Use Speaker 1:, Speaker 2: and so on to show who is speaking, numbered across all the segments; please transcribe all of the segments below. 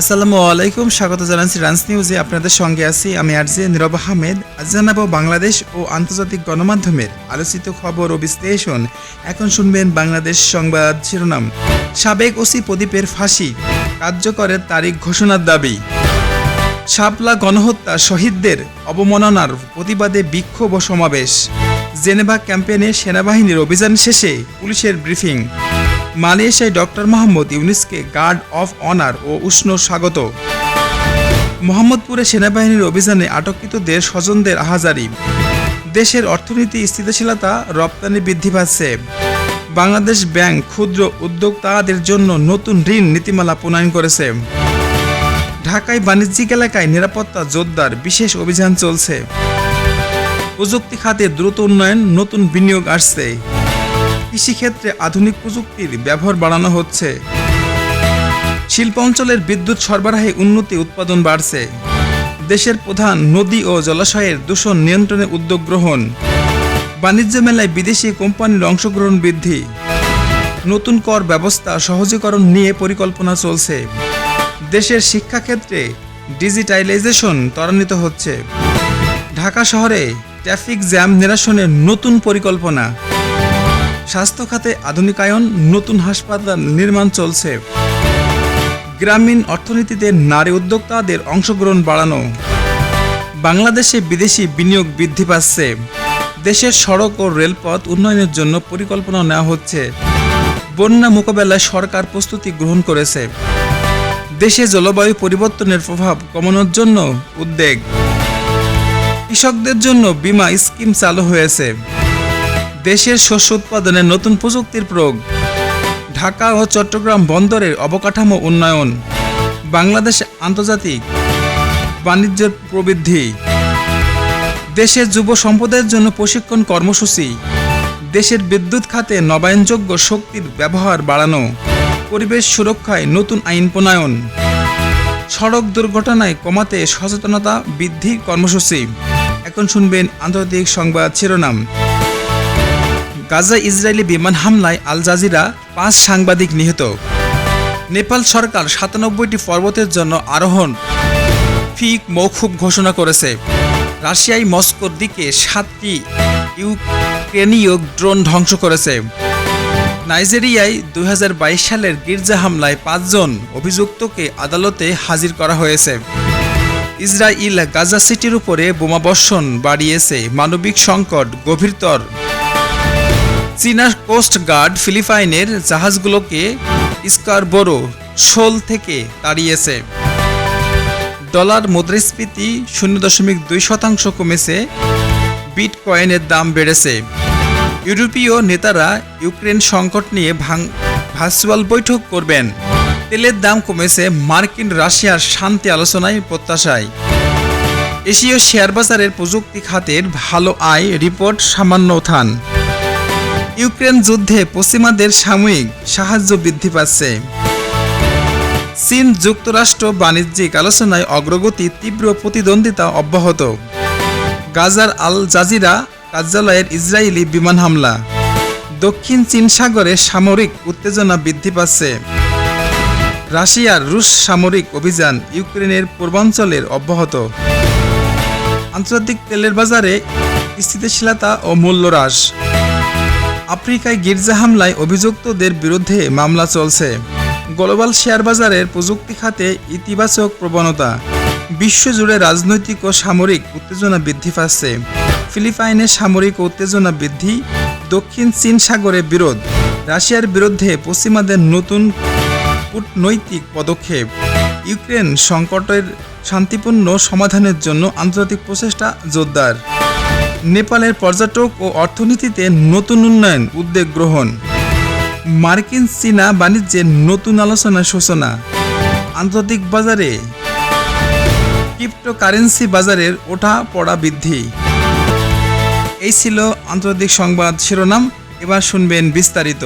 Speaker 1: আসসালামু আলাইকুম, স্বাগত জানাচ্ছি রান্স নিউজে আপনাদের সঙ্গে আছি আমি আরজে নীরব আহমেদ। আজ জানাব বাংলাদেশ ও আন্তর্জাতিক গণমাধ্যমের আলোচিত খবর ও বিশ্লেষণ। এখন শুনবেন বাংলাদেশ সংবাদ শিরোনাম। সাবেক ওসি প্রদীপের ফাঁসি কার্যকরের তারিখ ঘোষণার দাবি। শাপলা গণহত্যা, শহীদদের অবমাননার প্রতিবাদে বিক্ষোভ ও সমাবেশ। জেনেভা ক্যাম্পেনে সেনাবাহিনীর অভিযান শেষে পুলিশের ব্রিফিং। মালয়েশিয়ায় ডক্টর মোহাম্মদ ইউনিসকে গার্ড অফ অনার ও উষ্ণ স্বাগত। মোহাম্মদপুরে সেনাবাহিনীর অভিযানে আটককৃতদের স্বজনদের আহাজারি দেশের অর্থনীতি স্থিতিশীলতা রপ্তানি বৃদ্ধি পাচ্ছে। বাংলাদেশ ব্যাংক ক্ষুদ্র উদ্যোক্তাদের জন্য নতুন ঋণ নীতিমালা প্রণয়ন করেছে। ঢাকায় বাণিজ্যিক এলাকায় নিরাপত্তা জোরদার বিশেষ অভিযান চলছে। প্রযুক্তি খাতে দ্রুত উন্নয়ন, নতুন বিনিয়োগ আসছে। কৃষিক্ষেত্রে আধুনিক প্রযুক্তির ব্যবহার বাড়ানো হচ্ছে। শিল্প অঞ্চলের বিদ্যুৎ সরবরাহে উন্নতি, উৎপাদন বাড়ছে। দেশের প্রধান নদী ও জলাশয়ের দূষণ নিয়ন্ত্রণে উদ্যোগ গ্রহণ। বাণিজ্য মেলায় বিদেশি কোম্পানির অংশগ্রহণ বৃদ্ধি। নতুন কর ব্যবস্থা, সহজীকরণ নিয়ে পরিকল্পনা চলছে। দেশের শিক্ষাক্ষেত্রে ডিজিটাইলাইজেশন ত্বরান্বিত হচ্ছে। ঢাকা শহরে ট্রাফিক জ্যাম নিরসনের নতুন পরিকল্পনা। স্বাস্থ্য খাতে আধুনিকায়ন, নতুন হাসপাতাল নির্মাণ চলছে। গ্রামীণ অর্থনীতিতে নারী উদ্যোক্তাদের অংশগ্রহণ বাড়ানো। বাংলাদেশে বিদেশি বিনিয়োগ বৃদ্ধি পাচ্ছে। দেশের সড়ক ও রেলপথ উন্নয়নের জন্য পরিকল্পনা নেওয়া হচ্ছে। বন্যা মোকাবেলায় সরকার প্রস্তুতি গ্রহণ করেছে। দেশে জলবায়ু পরিবর্তনের প্রভাব কমানোর জন্য উদ্বেগ কৃষকদের জন্য বীমা স্কিম চালু হয়েছে। দেশের শস্য উৎপাদনে নতুন প্রযুক্তির প্রয়োগ। ঢাকা ও চট্টগ্রাম বন্দরের অবকাঠামো উন্নয়ন। বাংলাদেশ আন্তর্জাতিক বাণিজ্যের প্রবৃদ্ধি। দেশের যুব সম্পদের জন্য প্রশিক্ষণ কর্মসূচি। দেশের বিদ্যুৎ খাতে নবায়নযোগ্য শক্তির ব্যবহার বাড়ানো। পরিবেশ সুরক্ষায় নতুন আইন প্রণয়ন। সড়ক দুর্ঘটনায় কমাতে সচেতনতা বৃদ্ধি কর্মসূচি। এখন শুনবেন আন্তর্জাতিক সংবাদ শিরোনাম। গাজা ইসরায়েলি বিমান হামলায় আল জাজিরা পাঁচ সাংবাদিক নিহত। নেপাল সরকার সাতানব্বইটি পর্বতের জন্য আরোহণ ফিক মৌখুব ঘোষণা করেছে। রাশিয়ায় মস্কোর দিকে সাতটি ইউক্রেনীয় ড্রোন ধ্বংস করেছে। নাইজেরিয়ায় দুই হাজার বাইশ সালের গির্জা হামলায় পাঁচজন অভিযুক্তকে আদালতে হাজির করা হয়েছে। ইসরায়েল গাজা সিটির উপরে বোমাবর্ষণ বাড়িয়েছে। মানবিক সংকট গভীরতর চীনা কোস্ট গার্ড ফিলিপাইনের জাহাজগুলোকে স্কারবোরো শোল থেকে তাড়িয়েছে। ডলার মুদ্রাস্ফীতি শূন্য দশমিক দুই শতাংশ কমেছে বিট কয়েনের দাম বেড়েছে। ইউরোপীয় নেতারা ইউক্রেন সংকট নিয়ে ভাং, ভার্চুয়াল বৈঠক করবেন। তেলের দাম কমেছে, মার্কিন রাশিয়ার শান্তি আলোচনায় প্রত্যাশায়। এশীয় শেয়ার বাজারের প্রযুক্তি খাতের ভালো আয় রিপোর্ট সামান্য উত্থান। ইউক্রেন যুদ্ধে পশ্চিমাদের সাময়িক সাহায্য বৃদ্ধি পাচ্ছে। চীন যুক্তরাষ্ট্র বাণিজ্যিক আলোচনায় অগ্রগতি, তীব্র প্রতিদ্বন্দ্বিতা অব্যাহত। গাজার আল জাজিরা কার্যালয়ের ইসরায়েলি বিমান হামলা। দক্ষিণ চীন সাগরে সামরিক উত্তেজনা বৃদ্ধি পাচ্ছে। রাশিয়ার রুশ সামরিক অভিযান ইউক্রেনের পূর্বাঞ্চলের অব্যাহত। আন্তর্জাতিক তেলের বাজারে স্থিতিশীলতা ও মূল্য হ্রাস আফ্রিকায় গির্জা হামলায় অভিযুক্তদের বিরুদ্ধে মামলা চলছে। গ্লোবাল শেয়ার বাজারের প্রযুক্তি খাতে ইতিবাচক প্রবণতা। বিশ্বজুড়ে রাজনৈতিক ও সামরিক উত্তেজনা বৃদ্ধি পাচ্ছে। ফিলিপাইনে সামরিক উত্তেজনা বৃদ্ধি, দক্ষিণ চীন সাগরে বিরোধ, রাশিয়ার বিরুদ্ধে পশ্চিমাদের নতুন কূটনৈতিক পদক্ষেপ, ইউক্রেন সংকটের শান্তিপূর্ণ সমাধানের জন্য আন্তর্জাতিক প্রচেষ্টা জোরদার। নেপালের পর্যটক ও অর্থনীতিতে নতুন উন্নয়ন, উদ্যোগ গ্রহণ। মার্কিন চীনা বাণিজ্যের নতুন আলোচনার সূচনা। আন্তর্জাতিক বাজারে ক্রিপ্টোকারেন্সি বাজারের ওঠা পড়া বৃদ্ধি। এই ছিল আন্তর্জাতিক সংবাদ শিরোনাম, এবার শুনবেন বিস্তারিত।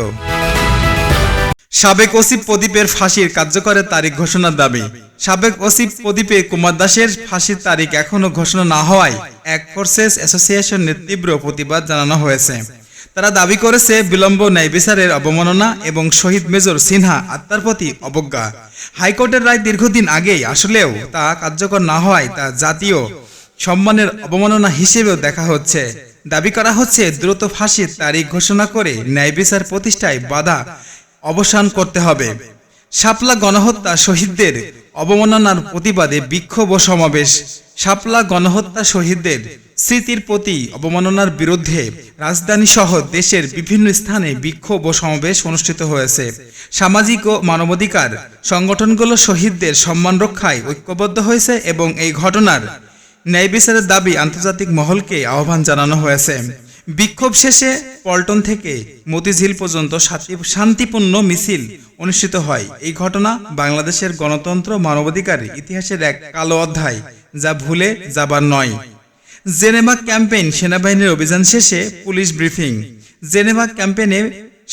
Speaker 1: সাবেক ওসিফ প্রদীপের ফাঁসির কার্যকরের তারিখ ঘোষণার দাবি। সাবেক ওসিফ প্রদীপে কুমার দাসের ফাঁসির তারিখ এখনও ঘোষণা না হওয়ায় এক ফোর্সেস অ্যাসোসিয়েশনের তীব্র প্রতিবাদ জানানো হয়েছে। তারা দাবি করেছে বিলম্ব ন্যায় বিচারের অবমাননা এবং শহীদ মেজর সিনহা আত্মার প্রতি অবজ্ঞা। হাইকোর্টের রায় দীর্ঘদিন আগেই আসলেও তা কার্যকর না হওয়ায় তা জাতীয় সম্মানের অবমাননা হিসেবেও দেখা হচ্ছে। দাবি করা হচ্ছে দ্রুত ফাঁসির তারিখ ঘোষণা করে ন্যায় বিচার প্রতিষ্ঠায় বাধা অবসান করতে হবে। শাপলা গণহত্যা শহীদদের অবমাননার প্রতিবাদে বিক্ষোভ ও সমাবেশ। শাপলা গণহত্যা শহীদদের স্মৃতির প্রতি অবমাননার বিরুদ্ধে রাজধানী সহ দেশের বিভিন্ন স্থানে বিক্ষোভ ও সমাবেশ অনুষ্ঠিত হয়েছে। সামাজিক ও মানবাধিকার সংগঠনগুলো শহীদদের সম্মান রক্ষায় ঐক্যবদ্ধ হয়েছে এবং এই ঘটনার ন্যায় বিচারের দাবি আন্তর্জাতিক মহলকে আহ্বান জানানো হয়েছে। বিক্ষোভ শেষে পল্টন থেকে মতিঝিল পর্যন্ত শান্তিপূর্ণ মিছিল অনুষ্ঠিত হয়। এই ঘটনা বাংলাদেশের গণতন্ত্র মানবাধিকার ইতিহাসের এক কালো অধ্যায় যা ভুলে যাবার নয়। জেনেভা ক্যাম্পেইন সেনাবাহিনীর অভিযান শেষে পুলিশ ব্রিফিং। জেনেভা ক্যাম্পেইনে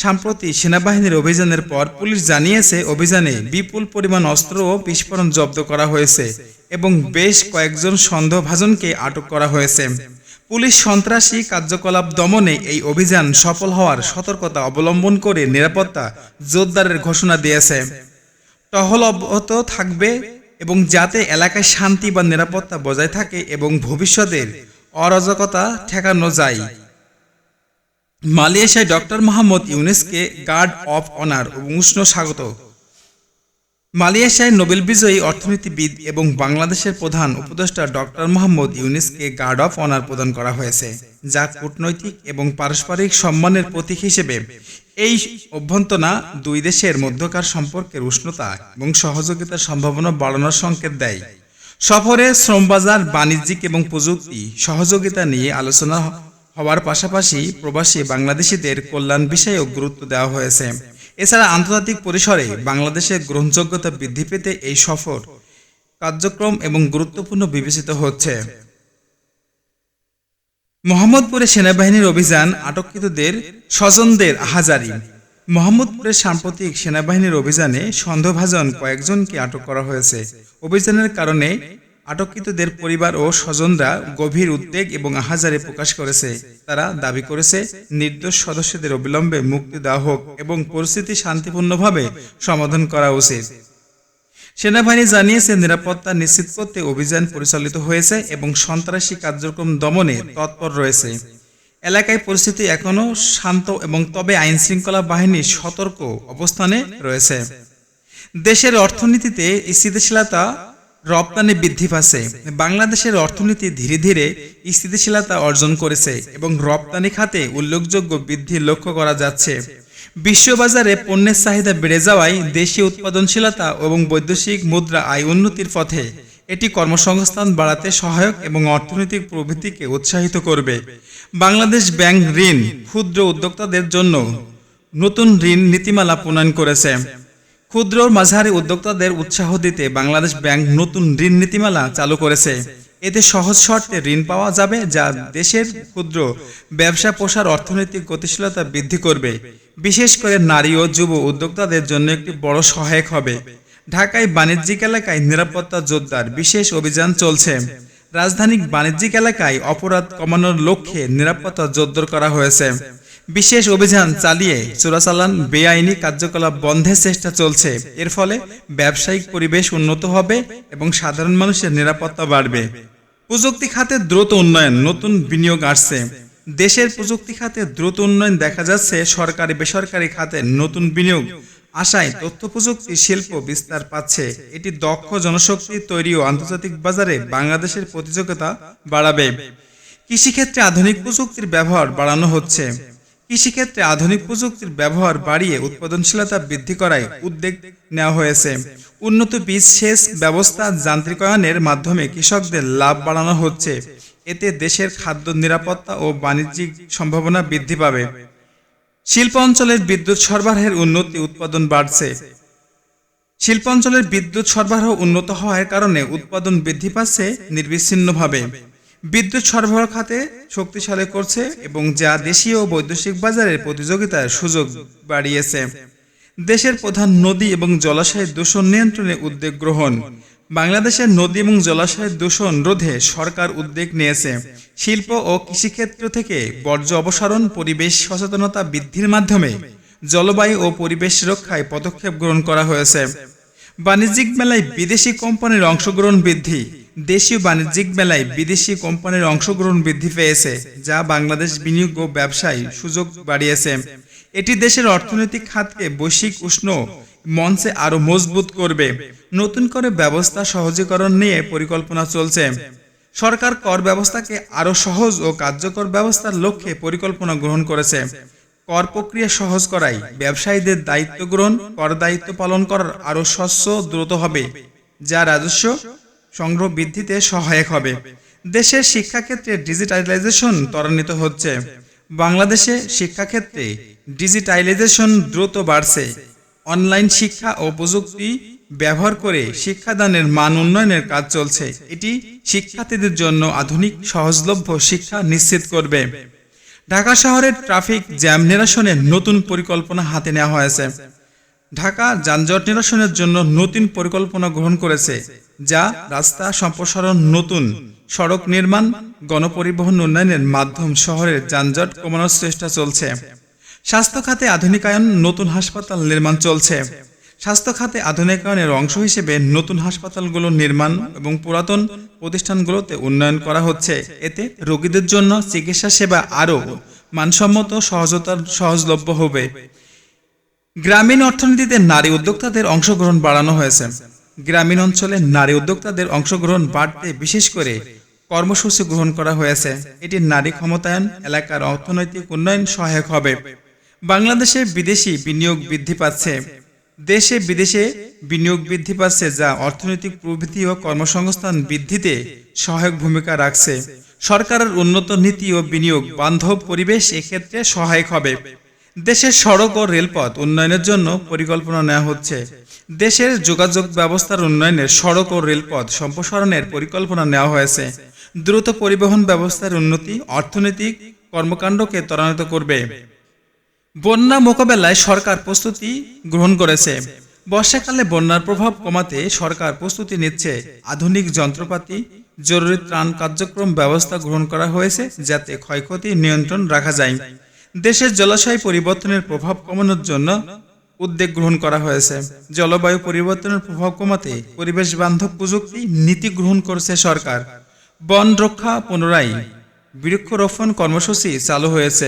Speaker 1: সাম্প্রতি সেনাবাহিনীর অভিযানের পর পুলিশ জানিয়েছে, অভিযানে বিপুল পরিমাণ অস্ত্র ও বিস্ফোরণ জব্দ করা হয়েছে এবং বেশ কয়েকজন সন্দেহভাজনকে আটক করা হয়েছে। পুলিশ সন্ত্রাসী কার্যকলাপ দমনে এই অভিযান সফল হওয়ার সতর্কতা অবলম্বন করে নিরাপত্তা জোরদারের ঘোষণা দিয়েছে। টহল অব্যাহত থাকবে এবং যাতে এলাকায় শান্তি বা নিরাপত্তা বজায় থাকে এবং ভবিষ্যতের অরাজকতা ঠেকানো যায়। মালয়েশিয়ায় ডক্টর মোহাম্মদ ইউনেসকে গার্ড অফ অনার উষ্ণ স্বাগত। মালয়েশিয়ায় নোবেল বিজয়ী অর্থনীতিবিদ এবং বাংলাদেশের প্রধান উপদেষ্টা ডক্টর মোহাম্মদ ইউনিসকে গার্ড অফ অনার প্রদান করা হয়েছে, যা কূটনৈতিক এবং পারস্পরিক সম্মানের প্রতীক হিসেবে এই অভ্যন্তনা দুই দেশের মধ্যকার সম্পর্কের উষ্ণতা এবং সহযোগিতার সম্ভাবনা বাড়ানোর সংকেত দেয়। সফরে শ্রমবাজার, বাণিজ্যিক এবং প্রযুক্তি সহযোগিতা নিয়ে আলোচনা হওয়ার পাশাপাশি প্রবাসী বাংলাদেশিদের কল্যাণ বিষয়েও গুরুত্ব দেওয়া হয়েছে। এছাড়া আন্তর্জাতিক পরিসরে বাংলাদেশের গ্রহণযোগ্যতা বৃদ্ধি পেতে এই সফর কার্যক্রম এবং গুরুত্বপূর্ণ বিবেচিত হচ্ছে। মোহাম্মদপুরে সেনাবাহিনীর অভিযান আটককৃতদের স্বজনদের আহাজারি মোহাম্মদপুরের সাম্প্রতিক সেনাবাহিনীর অভিযানে সন্দেহভাজন কয়েকজনকে আটক করা হয়েছে। অভিযানের কারণে আটককৃতদের পরিবার ও স্বজনরা গভীর উদ্বেগ এবং আহাজারি প্রকাশ করেছে। তারা দাবি করেছে, নির্দোষ সদস্যদের অবিলম্বে মুক্তি দেওয়া হোক এবং পরিস্থিতি শান্তিপূর্ণভাবে সমাধান করা উচিত। সেনাবাহিনী জানিয়েছে, নিরাপত্তা নিশ্চিত করতে অভিযান পরিচালিত হয়েছে এবং সন্ত্রাসী কার্যক্রম দমনে তৎপর রয়েছে। এলাকায় পরিস্থিতি এখনও শান্ত এবং তবে আইন শৃঙ্খলা বাহিনী সতর্ক অবস্থানে রয়েছে। দেশের অর্থনীতিতে স্থিতিশীলতা রপ্তানি বৃদ্ধি পাচ্ছে। বাংলাদেশের অর্থনীতি ধীরে ধীরে স্থিতিশীলতা অর্জন করেছে এবং রপ্তানি খাতে উল্লেখযোগ্য বৃদ্ধি লক্ষ্য করা যাচ্ছে। বিশ্ববাজারে পণ্যের চাহিদা বেড়ে যাওয়ায় দেশীয় উৎপাদনশীলতা এবং বৈদেশিক মুদ্রা আয় উন্নতির পথে এটি কর্মসংস্থান বাড়াতে সহায়ক এবং অর্থনৈতিক প্রবৃদ্ধিকে উৎসাহিত করবে। বাংলাদেশ ব্যাংক ঋণ ক্ষুদ্র উদ্যোক্তাদের জন্য নতুন ঋণ নীতিমালা প্রণয়ন করেছে। ক্ষুদ্র মাঝারি উদ্যোক্তাদের উৎসাহ দিতে বাংলাদেশ ব্যাংক নতুন ঋণ নীতিমালা চালু করেছে। এতে সহজ শর্তে ঋণ পাওয়া যাবে যা দেশের ক্ষুদ্র ব্যবসা প্রসার অর্থনৈতিক গতিশীলতা বৃদ্ধি করবে। বিশেষ করে নারী ও যুব উদ্যোক্তাদের জন্য একটি বড় সহায়ক হবে। ঢাকায় বাণিজ্যিক এলাকায় নিরাপত্তা জোরদার বিশেষ অভিযান চলছে। রাজধানী বাণিজ্যিক এলাকায় অপরাধ কমানোর লক্ষ্যে নিরাপত্তা জোরদার করা হয়েছে। বিশেষ অভিযান চালিয়ে চোরাচালান, বেআইনি কার্যকলাপ বন্ধের চেষ্টা চলছে। এর ফলে ব্যবসায়িক পরিবেশ উন্নত হবে এবং সাধারণ মানুষের নিরাপত্তা বাড়বে। প্রযুক্তি খাতে দ্রুত উন্নয়ন, নতুন বিনিয়োগ আসছে। দেশের প্রযুক্তি খাতে দ্রুত উন্নয়ন দেখা যাচ্ছে সরকারি, বেসরকারি খাতে নতুন বিনিয়োগ। আশায় তথ্য প্রযুক্তি শিল্প বিস্তার পাচ্ছে। এটি দক্ষ জনশক্তি তৈরি ও আন্তর্জাতিক বাজারে বাংলাদেশের প্রতিযোগিতা বাড়াবে। কৃষিক্ষেত্রে আধুনিক প্রযুক্তির ব্যবহার বাড়ানো হচ্ছে। কৃষিক্ষেত্রে আধুনিক প্রযুক্তির ব্যবহার বাড়িয়ে উৎপাদনশীলতা বৃদ্ধি করায় উদ্যোগ নেওয়া হয়েছে। উন্নত বীজ সেচ ব্যবস্থা যান্ত্রিকায়নের মাধ্যমে কৃষকদের লাভ বাড়ানো হচ্ছে। এতে দেশের খাদ্য নিরাপত্তা ও বাণিজ্যিক সম্ভাবনা বৃদ্ধি পাবে। শিল্প অঞ্চলের বিদ্যুৎ সরবরাহের উন্নতি উৎপাদন বাড়ছে। শিল্পাঞ্চলের বিদ্যুৎ সরবরাহ উন্নত হওয়ার কারণে উৎপাদন বৃদ্ধি পাচ্ছে নির্বিচ্ছিন্নভাবে। বিদ্যুৎ সরবরাহ খাতে শক্তিশালী করছে এবং যা দেশীয় ও বৈদেশিক বাজারের প্রতিযোগিতার সুযোগ বাড়িয়েছে। দেশের প্রধান নদী এবং জলাশয়ের দূষণ নিয়ন্ত্রণে উদ্যোগ গ্রহণ। বাংলাদেশের নদী এবং জলাশয়ের দূষণ রোধে সরকার উদ্যোগ নিয়েছে। শিল্প ও কৃষিক্ষেত্র থেকে বর্জ্য অপসারণ, পরিবেশ সচেতনতা বৃদ্ধির মাধ্যমে জলবায়ু ও পরিবেশ রক্ষায় পদক্ষেপ গ্রহণ করা হয়েছে। বাণিজ্যিক মেলায় বিদেশি কোম্পানির অংশগ্রহণ বৃদ্ধি দেশীয় বাণিজ্যিক মেলায় বিদেশি কোম্পানির অংশগ্রহণ বৃদ্ধি পেয়েছে, যা বাংলাদেশ বিনিয়োগ ও ব্যবসায় সুযোগ বাড়িয়েছে। এটি দেশের অর্থনৈতিক খাতকে বৈশ্বিক উষ্ণ মঞ্চে আরও মজবুত করবে। নতুন করে ব্যবস্থা সহজীকরণ নিয়ে পরিকল্পনা চলছে। সরকার কর ব্যবস্থাকে আরও সহজ ও কার্যকর ব্যবস্থার লক্ষ্যে পরিকল্পনা গ্রহণ করেছে। কর প্রক্রিয়া সহজ করাই ব্যবসায়ীদের দায়িত্ব গ্রহণ, কর দায়িত্ব পালন করার আরও স্বচ্ছ দ্রুত হবে। যা রাজস্ব সংগ্রহ বৃদ্ধিতে সহায়ক হবে। দেশের শিক্ষাক্ষেত্রে ডিজিটালাইজেশন ত্বরান্বিত হচ্ছে। বাংলাদেশে শিক্ষাক্ষেত্রে ডিজিটালাইজেশন দ্রুত বাড়ছে। অনলাইন শিক্ষা ও প্রযুক্তি ব্যবহার করে শিক্ষাদানের মান উন্নয়নের কাজ চলছে। এটি শিক্ষার্থীদের জন্য আধুনিক, সহজলভ্য শিক্ষা নিশ্চিত করবে। ঢাকা শহরের ট্রাফিক জ্যাম নিরসনের নতুন পরিকল্পনা হাতে নেওয়া হয়েছে। ঢাকা যানজট নিরসনের জন্য নতুন পরিকল্পনা গ্রহণ করেছে, যা রাস্তা সম্প্রসারণ, নতুন সড়ক নির্মাণ, গণপরিবহন উন্নয়নের মাধ্যম শহরের যানজট কমানোর চেষ্টা চলছে। স্বাস্থ্য খাতে আধুনিকায়ন, নতুন হাসপাতাল নির্মাণ চলছে। স্বাস্থ্য খাতে আধুনিকায়নের অংশ হিসেবে নতুন হাসপাতালগুলো নির্মাণ এবং পুরাতন প্রতিষ্ঠানগুলোতে উন্নয়ন করা হচ্ছে। এতে রোগীদের জন্য চিকিৎসা সেবা আরও মানসম্মত, সহজতার, সহজলভ্য হবে। গ্রামীণ অর্থনীতিতে নারী উদ্যোক্তাদের অংশগ্রহণ বাড়ানো হয়েছে। গ্রামীণ অঞ্চলে নারী উদ্যোক্তাদের অংশগ্রহণ বাড়তে বিশেষ করে কর্মসূচি গ্রহণ করা হয়েছে। এটি নারী ক্ষমতায়ন, এলাকার অর্থনৈতিক উন্নয়ন সহায়ক হবে। বাংলাদেশে বিদেশি বিনিয়োগ বৃদ্ধি পাচ্ছে। দেশে বিদেশে বিনিয়োগ বৃদ্ধি পাচ্ছে যা অর্থনৈতিক প্রবৃদ্ধি ও কর্মসংস্থান বৃদ্ধিতে সহায়ক ভূমিকা রাখছে। সরকারের উন্নত নীতি ও বিনিয়োগ বান্ধব পরিবেশ এক্ষেত্রে সহায়ক হবে। দেশের সড়ক ও রেলপথ উন্নয়নের জন্য পরিকল্পনা নেওয়া হচ্ছে। দেশের যোগাযোগ ব্যবস্থার উন্নয়নে সড়ক ও রেলপথ সম্প্রসারণের পরিকল্পনা নেওয়া হয়েছে। দ্রুত পরিবহন ব্যবস্থার উন্নতি অর্থনৈতিক কর্মকাণ্ডকে ত্বরান্বিত করবে। বন্যা মোকাবেলায় সরকার প্রস্তুতি গ্রহণ করেছে। বর্ষাকালে বন্যার প্রভাব কমাতে সরকার প্রস্তুতি নিচ্ছে। আধুনিক যন্ত্রপাতি, জরুরি ত্রাণ কার্যক্রম ব্যবস্থা গ্রহণ করা হয়েছে যাতে ক্ষয়ক্ষতি নিয়ন্ত্রণ রাখা যায়। দেশের জলাশয় পরিবর্তনের প্রভাব কমানোর জন্য উদ্যোগ গ্রহণ করা হয়েছে। জলবায়ু পরিবর্তনের প্রভাব কমাতে পরিবেশ বান্ধব প্রযুক্তি নীতি গ্রহণ করেছে সরকার। বন রক্ষা পুনরায় বৃক্ষরোপণ কর্মসূচি চালু হয়েছে।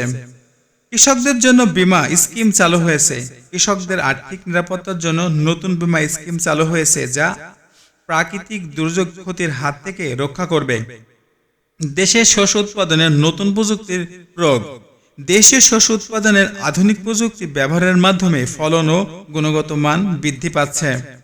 Speaker 1: কৃষকদের জন্য বীমা স্কিম চালু হয়েছে। কৃষকদের আর্থিক নিরাপত্তার জন্য নতুন বীমা স্কিম চালু হয়েছে যা প্রাকৃতিক দুর্যোগ ক্ষতির হাত থেকে রক্ষা করবে। দেশের শস্য উৎপাদনের নতুন প্রযুক্তির প্রয়োগ দেশীয় শস্য উৎপাদনের আধুনিক প্রযুক্তি ব্যবহারের মাধ্যমে ফলন ও গুণগত মান বৃদ্ধি পাচ্ছে।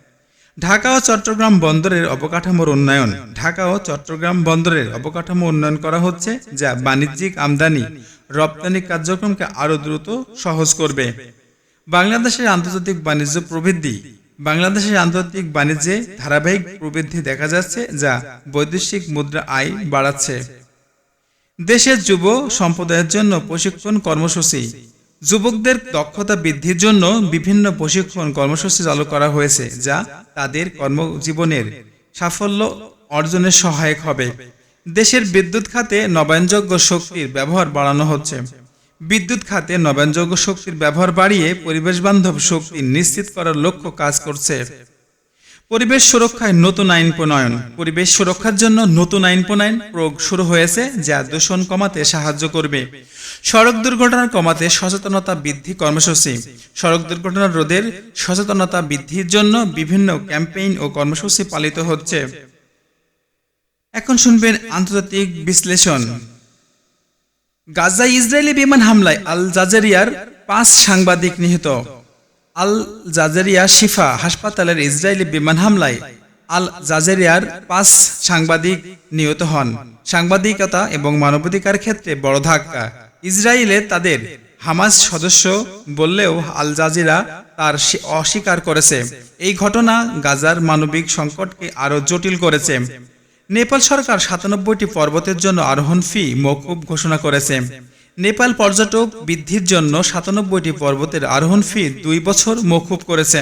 Speaker 1: ঢাকা ও চট্টগ্রাম বন্দরের অবকাঠামোর উন্নয়ন। ঢাকা ও চট্টগ্রাম বন্দরের অবকাঠামো উন্নয়ন করা হচ্ছে, যা বাণিজ্যিক আমদানি, রপ্তানি কার্যক্রমকে আরও দ্রুত সহজ করবে। বাংলাদেশের আন্তর্জাতিক বাণিজ্য প্রবৃদ্ধি। বাংলাদেশের আন্তর্জাতিক বাণিজ্যে ধারাবাহিক প্রবৃদ্ধি দেখা যাচ্ছে, যা বৈদেশিক মুদ্রা আয় বাড়াচ্ছে। দেশের যুব সম্প্রদায়ের জন্য প্রশিক্ষণ কর্মসূচি। যুবকদের দক্ষতা বৃদ্ধির জন্য বিভিন্ন প্রশিক্ষণ কর্মসূচি চালু করা হয়েছে, যা তাদের কর্মজীবনের সাফল্য অর্জনে সহায়ক হবে। দেশের বিদ্যুৎ খাতে নবায়নযোগ্য শক্তির ব্যবহার বাড়ানো হচ্ছে। বিদ্যুৎ খাতে নবায়নযোগ্য শক্তির ব্যবহার বাড়িয়ে পরিবেশ বান্ধব শক্তি নিশ্চিত করার লক্ষ্য কাজ করছে। পরিবেশ সুরক্ষায় নতুন আইন প্রণয়ন। পরিবেশ সুরক্ষার জন্য নতুন আইন প্রণয়ন প্রয়োগ শুরু হয়েছে, যা দূষণ কমাতে সাহায্য করবে। সড়ক দুর্ঘটনা কমাতে সচেতনতা বৃদ্ধি কর্মসূচি। সড়ক দুর্ঘটনা রোধের সচেতনতা বৃদ্ধির জন্য বিভিন্ন ক্যাম্পেইন ও কর্মসূচি পালিত হচ্ছে। এখন শুনবেন আন্তর্জাতিক বিশ্লেষণ। গাজায় ইসরায়েলি বিমান হামলায় আল জাজেরিয়ার পাঁচ সাংবাদিক নিহত। আল জাজেরিয়া শিফা হাসপাতালের ইসরায়েলি বিমান হামলায় আল জাজেরিয়ার পাঁচ সাংবাদিক নিহত হন। সাংবাদিকতা এবং মানবাধিকার ক্ষেত্রে বড় ধাক্কা। ইসরায়েলে তাদের হামাস সদস্য বললেও আল জাজিরা তার অস্বীকার করেছে। এই ঘটনা গাজার মানবিক সংকটকে আরও জটিল করেছে। নেপাল সরকার সাতানব্বইটি পর্বতের জন্য আরোহণ ফি মৌকুব ঘোষণা করেছে। নেপাল পর্যটক বৃদ্ধির জন্য সাতানব্বইটি পর্বতের আরোহণ ফি দুই বছর মকুব করেছে।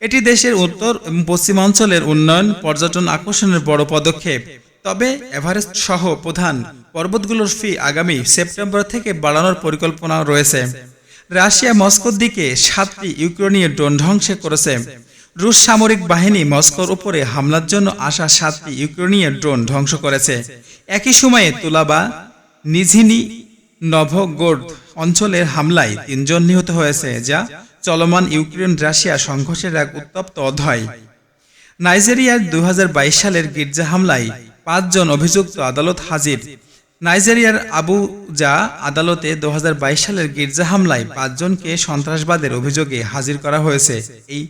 Speaker 1: এটি দেশের উত্তর এবং পশ্চিমাঞ্চলের উন্নয়ন, পর্যটন আকর্ষণের বড় পদক্ষেপ। তবে এভারেস্ট সহ প্রধান পর্বতগুলোর ফি আগামী সেপ্টেম্বর থেকে বাড়ানোর পরিকল্পনা রয়েছে। রাশিয়া মস্কোর দিকে সাতটি ইউক্রেনীয় ড্রোন ধ্বংস করেছে। রুশ সামরিক বাহিনী মস্কোর উপরে হামলার জন্য আসা সাতটি ইউক্রেনীয় ড্রোন ধ্বংস করেছে। একই সময়ে তুলাবা, নিঝিনি নভগোর্ড অঞ্চলের হামলায় তিনজন নিহত হয়েছে, যা চলমান ইউক্রেন রাশিয়া সংঘর্ষের এক উত্তপ্ত অধ্যায়। নাইজেরিয়ার বাইশ সালের গির্জা হামলায় পাঁচজন অভিযুক্ত আদালত হাজির। নাইজেরিয়ার আবু জা আদালতে দুহাজার বাইশ সালের গির্জা হামলায় পাঁচজনকে সন্ত্রাসবাদের অভিযোগে হাজির করা হয়েছে। এই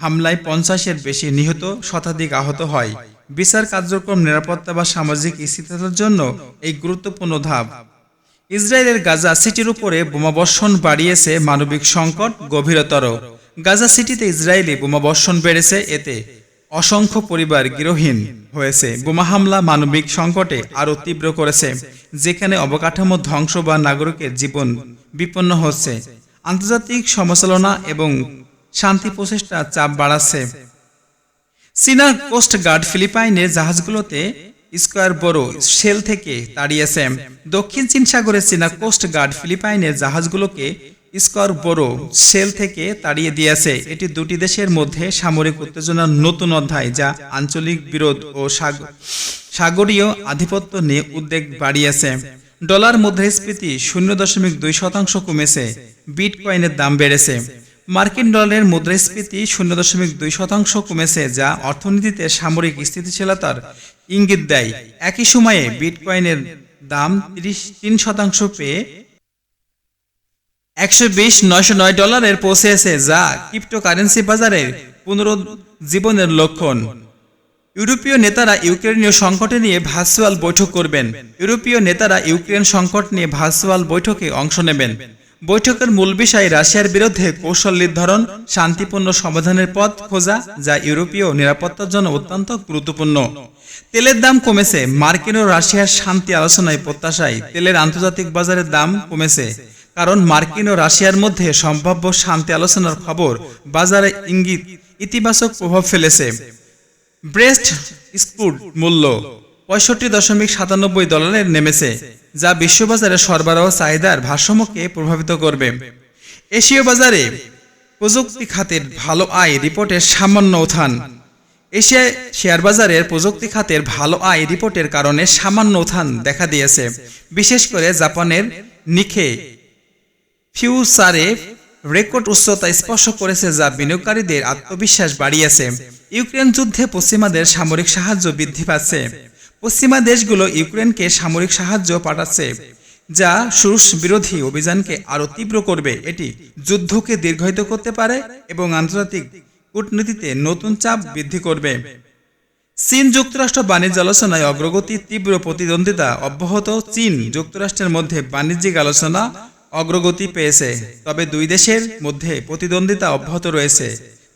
Speaker 1: হামলায় পঞ্চাশের বেশি নিহত শতাধিক আহত হয়। বিচার কার্যক্রম নিরাপত্তা বা সামাজিক স্থিরতার জন্য এই গুরুত্বপূর্ণ ধাপ। ইসরায়েলের গাজা সিটির উপরে বোমাবর্ষণ বাড়িয়েছে মানবিক সংকট গভীরতর। গাজা সিটিতে ইসরায়েলি বোমাবর্ষণ বেড়েছে, এতে অসংখ্য পরিবার গৃহহীন হয়েছে। বোমা হামলা মানবিক সংকটে আরও তীব্র করেছে, যেখানে অবকাঠামো ধ্বংস বা নাগরিকের জীবন বিপন্ন হচ্ছে। আন্তর্জাতিক সমালোচনা এবং শান্তি প্রচেষ্টা চাপ বাড়াচ্ছে। চীনা কোস্ট গার্ড ফিলিপাইনের জাহাজগুলোতে স্কোয়ার বড় শেল থেকে তাড়িয়েছে দক্ষিণ চীন সাগরে চীনা কোস্ট গার্ড ফিলিপাইনের জাহাজগুলোকে স্কোয়ার বড় শেল থেকে তাড়িয়ে দিয়েছে। এটি দুটি দেশের মধ্যে সামরিক উত্তেজনার নতুন অধ্যায় যা আঞ্চলিক বিরোধ ও সাগ- সাগরীয় আধিপত্য নিয়ে উদ্বেগ বাড়িয়েছে। ডলার মুদ্রাস্ফীতি শূন্য দশমিক দুই শতাংশ কমেছে। বিটকয়েনের দাম বেড়েছে। মার্কিন ডলারের মুদ্রাস্ফীতি শূন্য দশমিক দুই শতাংশ কমেছে যা অর্থনীতিতে সামরিক স্থিতিশীলতার ইঙ্গিত দেয়। একই সময়ে বিটকয়েনের দাম তিরিশ তিন শতাংশ পেয়ে একশো বিশ নয়শো নয় ডলারের পৌঁছেছে যা ক্রিপ্টোকারেন্সি বাজারের পুনরুজ্জীবনের লক্ষণ। ইউরোপীয় নেতারা ইউক্রেনীয় সংকট নিয়ে ভার্চুয়াল বৈঠক করবেন। ইউরোপীয় নেতারা ইউক্রেন সংকট নিয়ে ভার্চুয়াল বৈঠকে অংশ নেবেন। বৈঠকের মূল বিষয় রাশিয়ার বিরুদ্ধে কৌশল নির্ধারণ, শান্তিপূর্ণ সমাধানের পথ খোঁজা, যা ইউরোপীয় নিরাপত্তার জন্য অত্যন্ত গুরুত্বপূর্ণ। তেলের দাম কমেছে। মার্কিন ও রাশিয়ার শান্তি আলোচনায় প্রত্যাশায় তেলের আন্তর্জাতিক বাজারের দাম কমেছে। কারণ মার্কিন ও রাশিয়ার মধ্যে সম্ভাব্য শান্তি আলোচনার খবর বাজারে ইঙ্গিত, ইতিবাচক প্রভাব ফেলেছে। ব্রেস্ট স্কুড মূল্য পঁয়ষট্টি দশমিক সাতানব্বই ডলারে নেমেছে, যা বিশ্ববাজারে সরবরাহ চাহিদার ভারসাম্যকে প্রভাবিত করবে। এশীয় বাজারে প্রযুক্তি খাতের ভালো আয় রিপোর্টের সামান্য উত্থান। এশিয়ায় শেয়ার বাজারের প্রযুক্তি খাতের ভালো আয় রিপোর্টের কারণে সামান্য উত্থান দেখা দিয়েছে। বিশেষ করে জাপানের নিখে ফিউচারে রেকর্ড উচ্চতা স্পর্শ করেছে যা বিনিয়োগকারীদের আত্মবিশ্বাস বাড়িয়েছে। ইউক্রেন যুদ্ধে পশ্চিমাদের সামরিক সাহায্য বৃদ্ধি পাচ্ছে। পশ্চিমা দেশগুলো ইউক্রেনকে সামরিক সাহায্য পাঠাচ্ছে, যা রুশ বিরোধী অভিযানকে আরও তীব্র করবে। এটি যুদ্ধকে দীর্ঘায়িত করতে পারে এবং আন্তর্জাতিক কূটনীতিতে নতুন চাপ বৃদ্ধি করবে। চীন যুক্তরাষ্ট্র বাণিজ্য আলোচনায় অগ্রগতি, তীব্র প্রতিদ্বন্দ্বিতা অব্যাহত চীন যুক্তরাষ্ট্রের মধ্যে বাণিজ্যিক আলোচনা অগ্রগতি পেয়েছে, তবে দুই দেশের মধ্যে প্রতিদ্বন্দ্বিতা অব্যাহত রয়েছে।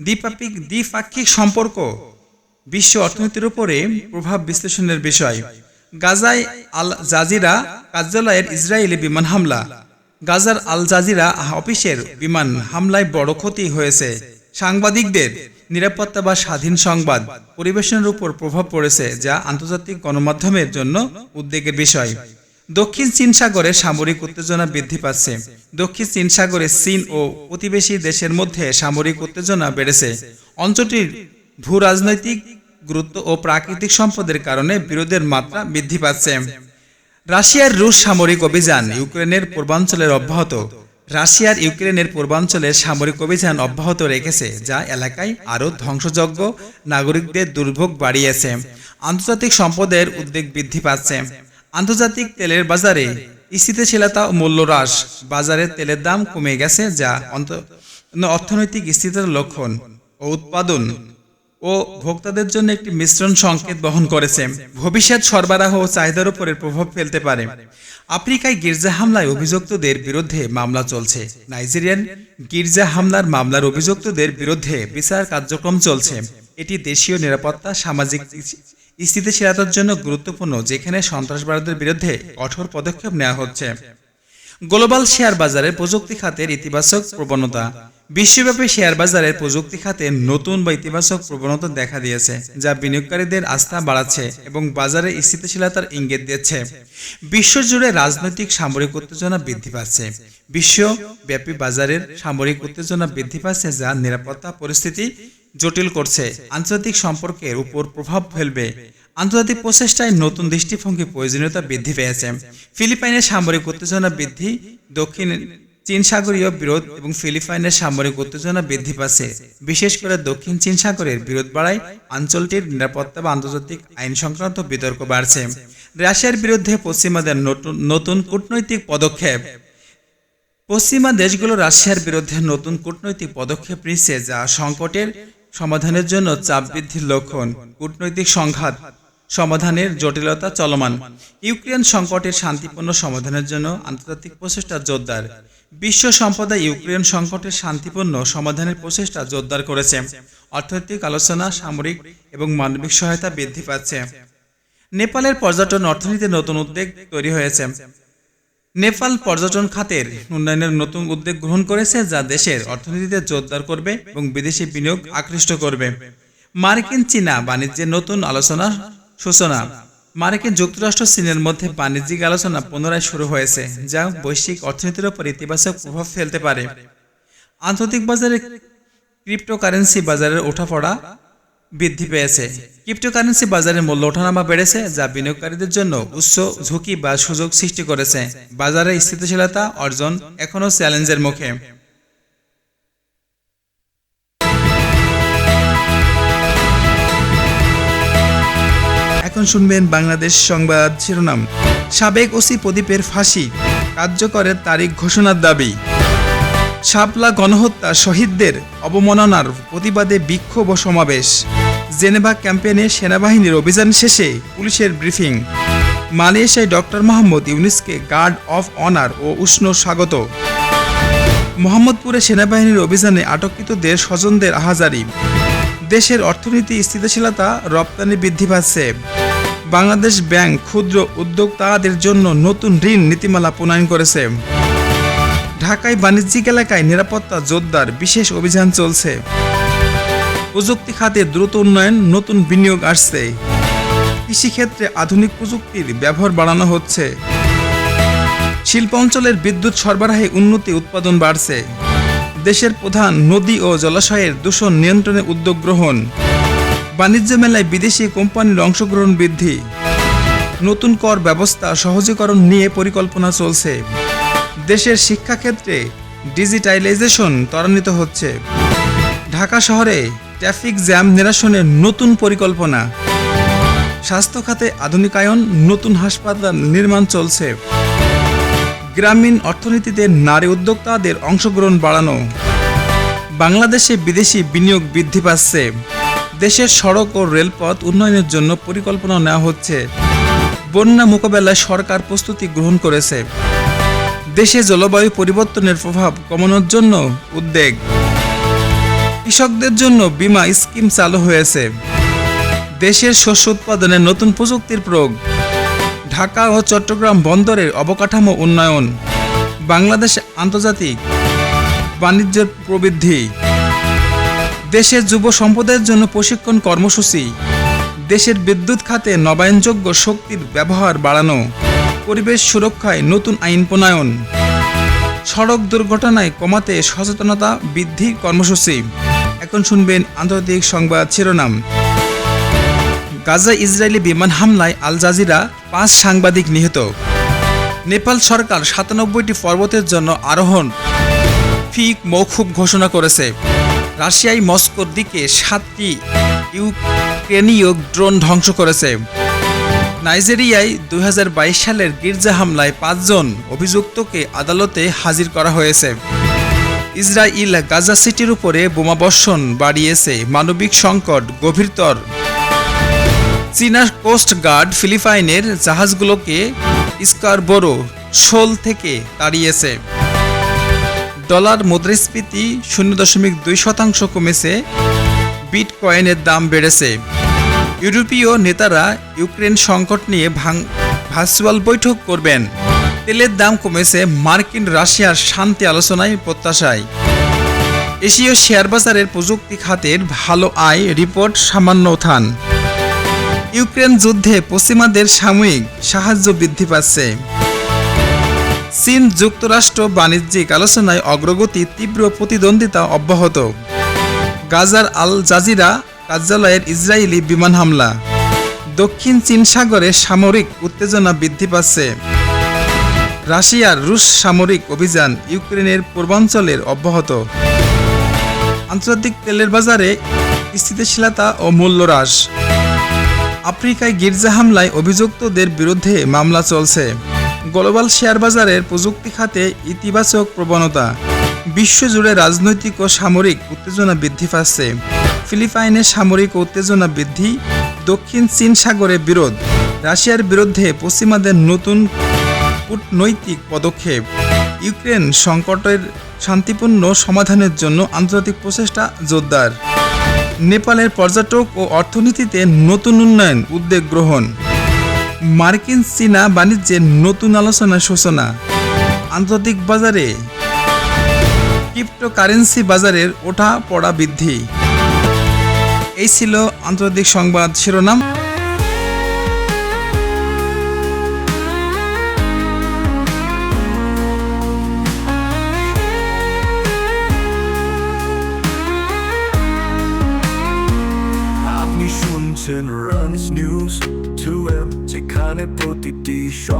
Speaker 1: দ্বিপাক্ষিক দ্বিপাক্ষিক সম্পর্ক বিশ্ব অর্থনীতির উপরে প্রভাব বিশ্লেষণের বিষয়। গাজায় আল জাজিরা কার্যালয়ের ইসরায়েলি বিমান হামলা। গাজার আল জাজিরা অফিসের বিমান হামলায় বড় ক্ষতি হয়েছে। সাংবাদিকদের নিরাপত্তা বা স্বাধীন সংবাদ পরিবেশনের উপর প্রভাব পড়েছে যা আন্তর্জাতিক গণমাধ্যমের জন্য উদ্বেগের বিষয়। দক্ষিণ চীন সাগরে সামরিক উত্তেজনা বৃদ্ধি পাচ্ছে। দক্ষিণ চীন সাগরে চীন ও প্রতিবেশী দেশের মধ্যে সামরিক উত্তেজনা বেড়েছে। অঞ্চলটির ভূ রাজনৈতিক গুরুত্ব ও প্রাকৃতিক সম্পদের কারণে বিরোধের মাত্রা বৃদ্ধি পাচ্ছে। রাশিয়ার রুশ সামরিক অভিযান ইউক্রেনের পূর্বাঞ্চলের অব্যাহত। রাশিয়ার ইউক্রেনের পূর্বাঞ্চলে সামরিক অভিযান অব্যাহত রেখেছে, যা এলাকায় আরও ধ্বংসযজ্ঞ নাগরিকদের দুর্ভোগ বাড়িয়েছে। আন্তর্জাতিক সম্পদের উদ্বেগ বৃদ্ধি পাচ্ছে। আন্তর্জাতিক তেলের বাজারে স্থিতিশীলতা ও মূল্য হ্রাস। বাজারে তেলের দাম কমে গেছে, যা অর্থনৈতিক স্থিতির লক্ষণ ও উৎপাদন ও ভোক্তাদের জন্য একটি মিশ্রণ সংকেত বহন করেছে। ভবিষ্যৎ সরবরাহ ও চাহিদার উপরে প্রভাব ফেলতে পারে। আফ্রিকায় গির্জা হামলায় অভিযুক্তদের বিরুদ্ধে মামলা চলছে। নাইজেরিয়ান গির্জা হামলার মামলার অভিযুক্তদের বিরুদ্ধে বিচার কার্যক্রম চলছে। এটি দেশীয় নিরাপত্তা, সামাজিক স্থিতিশীলতার জন্য গুরুত্বপূর্ণ, যেখানে সন্ত্রাসবাদের বিরুদ্ধে কঠোর পদক্ষেপ নেওয়া হচ্ছে। গ্লোবাল শেয়ার বাজারে প্রযুক্তি খাতের ইতিবাচক প্রবণতা। বিশ্বব্যাপী শেয়ার বাজারে প্রযুক্তি খাতে নতুন বা ইতিবাচক প্রবণতা দেখা দিয়েছে, যা বিনিয়োগকারীদের আস্থা বাড়াচ্ছে এবং বাজারে স্থিতিশীলতার ইঙ্গিত দিচ্ছে। বিশ্বজুড়ে রাজনৈতিক সামরিক উত্তেজনা বৃদ্ধি পাচ্ছে। বিশ্বব্যাপী বাজারের সামরিক উত্তেজনা বৃদ্ধি পাচ্ছে, যা নিরাপত্তা পরিস্থিতি জটিল করছে। আন্তর্জাতিক সম্পর্কের উপর প্রভাব ফেলবে। আন্তর্জাতিক প্রচেষ্টায় নতুন দৃষ্টিভঙ্গি প্রয়োজনীয়তা বৃদ্ধি পেয়েছে। ফিলিপাইনের সামরিক উত্তেজনা বৃদ্ধি, দক্ষিণ চীন সাগরীয় বিরোধ এবং ফিলিপাইনের সামরিক উত্তেজনা বৃদ্ধি পাচ্ছে। বিশেষ করে দক্ষিণ চীন সাগরের বিরোধ বাড়ায় অঞ্চলটির নিরাপত্তা বা আন্তর্জাতিক আইন সংক্রান্ত বিতর্ক বাড়ছে। রাশিয়ার বিরুদ্ধে পশ্চিমাদের নতুন কূটনৈতিক পদক্ষেপ। পশ্চিমা দেশগুলো রাশিয়ার বিরুদ্ধে নতুন কূটনৈতিক পদক্ষেপ নিচ্ছে যা সংকটের সমাধানের জন্য চাপ বৃদ্ধির লক্ষণ। কূটনৈতিক সংঘাত সমাধানের জটিলতা চলমান। ইউক্রেন সংকটের শান্তিপূর্ণ সমাধানের জন্য আন্তর্জাতিক প্রচেষ্টা জোরদার। বিশ্ব সম্প্রদায় ইউক্রেন সংকটের শান্তিপূর্ণ সমাধানের প্রচেষ্টা জোরদার করেছে। অর্থনৈতিক আলোচনা, সামরিক এবং মানবিক সহায়তা বৃদ্ধি পাচ্ছে। নেপালের পর্যটন অর্থনীতিতে নতুন উদ্বেগ তৈরি হয়েছে। নেপাল পর্যটন খাতের উন্নয়নের নতুন উদ্যোগ গ্রহণ করেছে যা দেশের অর্থনীতিতে জোরদার করবে এবং বিদেশি বিনিয়োগ আকৃষ্ট করবে। মার্কিন চীনা বাণিজ্যের নতুন আলোচনা সূচনা। মার্কিন যুক্তরাষ্ট্র চীনের মধ্যে বাণিজ্যিক আলোচনা পুনরায় শুরু হয়েছে, যা বৈশ্বিক অর্থনীতির উপর ইতিবাচক প্রভাব ফেলতে পারে। আন্তর্জাতিক বাজারে ক্রিপ্টোকারেন্সি বাজারের ওঠাপড়া বৃদ্ধি পেয়েছে। ক্রিপ্টোকারেন্সি বাজারের মূল্য ওঠানামা বেড়েছে, যা বিনিয়োগকারীদের জন্য উচ্চ ঝুঁকি বা সুযোগ সৃষ্টি করেছে। বাজারে স্থিতিশীলতা অর্জন এখনও চ্যালেঞ্জের মুখে। এখন শুনবেন বাংলাদেশ সংবাদ শিরোনাম। সাবেক ওসি প্রদীপের ফাঁসি, কার্যকরের তারিখ ঘোষণার দাবি। শাপলা গণহত্যা শহীদদের অবমাননার প্রতিবাদে বিক্ষোভ ও সমাবেশ। জেনেভা ক্যাম্পেনে সেনাবাহিনীর অভিযান শেষে পুলিশের ব্রিফিং। মালয়েশিয়ায় ডক্টর মোহাম্মদ ইউনিসকে গার্ড অফ অনার ও উষ্ণ স্বাগত। মোহাম্মদপুরে সেনাবাহিনীর অভিযানে আটককৃতদের স্বজনদের আহাজারি দেশের অর্থনীতি স্থিতিশীলতা রপ্তানি বৃদ্ধি পাচ্ছে। বাংলাদেশ ব্যাংক ক্ষুদ্র উদ্যোক্তাদের জন্য নতুন ঋণ নীতিমালা প্রণয়ন করেছে। ঢাকায় বাণিজ্যিক এলাকায় নিরাপত্তা জোরদার বিশেষ অভিযান চলছে। প্রযুক্তি খাতে দ্রুত উন্নয়ন, নতুন বিনিয়োগ আসছে। কৃষিক্ষেত্রে আধুনিক প্রযুক্তির ব্যবহার বাড়ানো হচ্ছে। শিল্প অঞ্চলের বিদ্যুৎ সরবরাহে উন্নতি, উৎপাদন বাড়ছে। দেশের প্রধান নদী ও জলাশয়ের দূষণ নিয়ন্ত্রণে উদ্যোগ গ্রহণ। বাণিজ্য মেলায় বিদেশি কোম্পানির অংশগ্রহণ বৃদ্ধি। নতুন কর ব্যবস্থা, সহজীকরণ নিয়ে পরিকল্পনা চলছে। দেশের শিক্ষাক্ষেত্রে ডিজিটাইলাইজেশন ত্বরান্বিত হচ্ছে। ঢাকা শহরে ট্রাফিক জ্যাম নিরসনের নতুন পরিকল্পনা। স্বাস্থ্য খাতে আধুনিকায়ন, নতুন হাসপাতাল নির্মাণ চলছে। গ্রামীণ অর্থনীতিতে নারী উদ্যোক্তাদের অংশগ্রহণ বাড়ানো। বাংলাদেশে বিদেশি বিনিয়োগ বৃদ্ধি পাচ্ছে। দেশের সড়ক ও রেলপথ উন্নয়নের জন্য পরিকল্পনা নেওয়া হচ্ছে। বন্যা মোকাবেলায় সরকার প্রস্তুতি গ্রহণ করেছে। দেশে জলবায়ু পরিবর্তনের প্রভাব কমানোর জন্য উদ্বেগ। কৃষকদের জন্য বীমা স্কিম চালু হয়েছে। দেশের শস্য উৎপাদনে নতুন প্রযুক্তির প্রয়োগ। ঢাকা ও চট্টগ্রাম বন্দরের অবকাঠামো উন্নয়ন। বাংলাদেশ আন্তর্জাতিক বাণিজ্যের প্রবৃদ্ধি। দেশের যুব সম্পদের জন্য প্রশিক্ষণ কর্মসূচি। দেশের বিদ্যুৎ খাতে নবায়নযোগ্য শক্তির ব্যবহার বাড়ানো। পরিবেশ সুরক্ষায় নতুন আইন প্রণয়ন। সড়ক দুর্ঘটনায় কমাতে সচেতনতা বৃদ্ধি কর্মসূচি। এখন শুনবেন আন্তর্জাতিক সংবাদ শিরোনাম। গাজা ইসরায়েলি বিমান হামলায় আল জাজিরা পাঁচ সাংবাদিক নিহত। নেপাল সরকার সাতানব্বইটি পর্বতের জন্য আরোহণ ফি মৌখুব ঘোষণা করেছে। রাশিয়ায় মস্কোর দিকে সাতটি ইউক্রেনীয় ড্রোন ধ্বংস করেছে। নাইজেরিয়ায় দু হাজার বাইশ সালের গির্জা হামলায় পাঁচজন অভিযুক্তকে আদালতে হাজির করা হয়েছে। ইসরায়েল গাজা সিটির উপরে বোমাবর্ষণ বাড়িয়েছে। মানবিক সংকট গভীরতর। চীনা কোস্ট গার্ড ফিলিপাইনের জাহাজগুলোকে স্কারবোরো শোল থেকে তাড়িয়েছে। ডলার মুদ্রাস্ফীতি শূন্য দশমিক দুই শতাংশ কমেছে বিট কয়েনের দাম বেড়েছে। ইউরোপীয় নেতারা ইউক্রেন সংকট নিয়ে ভাং ভার্চুয়াল বৈঠক করবেন। তেলের দাম কমেছে মার্কিন রাশিয়ার শান্তি আলোচনায় প্রত্যাশায়। এশীয় শেয়ার বাজারের প্রযুক্তি খাতের ভালো আয় রিপোর্ট সামান্য উত্থান। ইউক্রেন যুদ্ধে পশ্চিমাদের সাময়িক সাহায্য বৃদ্ধি পাচ্ছে। চীন যুক্তরাষ্ট্র বাণিজ্যিক আলোচনায় অগ্রগতি, তীব্র প্রতিদ্বন্দ্বিতা অব্যাহত। গাজার আল জাজিরা কার্যালয়ের ইসরায়েলি বিমান হামলা। দক্ষিণ চীন সাগরে সামরিক উত্তেজনা বৃদ্ধি পাচ্ছে। রাশিয়ার রুশ সামরিক অভিযান ইউক্রেনের পূর্বাঞ্চলের অব্যাহত। আন্তর্জাতিক তেলের বাজারে স্থিতিশীলতা ও মূল্য হ্রাস আফ্রিকায় গির্জা হামলায় অভিযুক্তদের বিরুদ্ধে মামলা চলছে। গ্লোবাল শেয়ার বাজারের প্রযুক্তি খাতে ইতিবাচক প্রবণতা। বিশ্বজুড়ে রাজনৈতিক ও সামরিক উত্তেজনা বৃদ্ধি পাচ্ছে। ফিলিপাইনে সামরিক উত্তেজনা বৃদ্ধি, দক্ষিণ চীন সাগরে বিরোধ, রাশিয়ার বিরুদ্ধে পশ্চিমাদের নতুন কূটনৈতিক পদক্ষেপ, ইউক্রেন সংকটের শান্তিপূর্ণ সমাধানের জন্য আন্তর্জাতিক প্রচেষ্টা জোরদার। নেপালের পর্যটক ও অর্থনীতিতে নতুন উন্নয়ন, উদ্যোগ গ্রহণ। মার্কিন চীনা বাণিজ্যের নতুন আলোচনা সূচনা। আন্তর্জাতিক বাজারে ক্রিপ্টোকারেন্সি বাজারের ওঠা পড়া বৃদ্ধি। এই ছিল আন্তর্জাতিক সংবাদ শিরোনাম।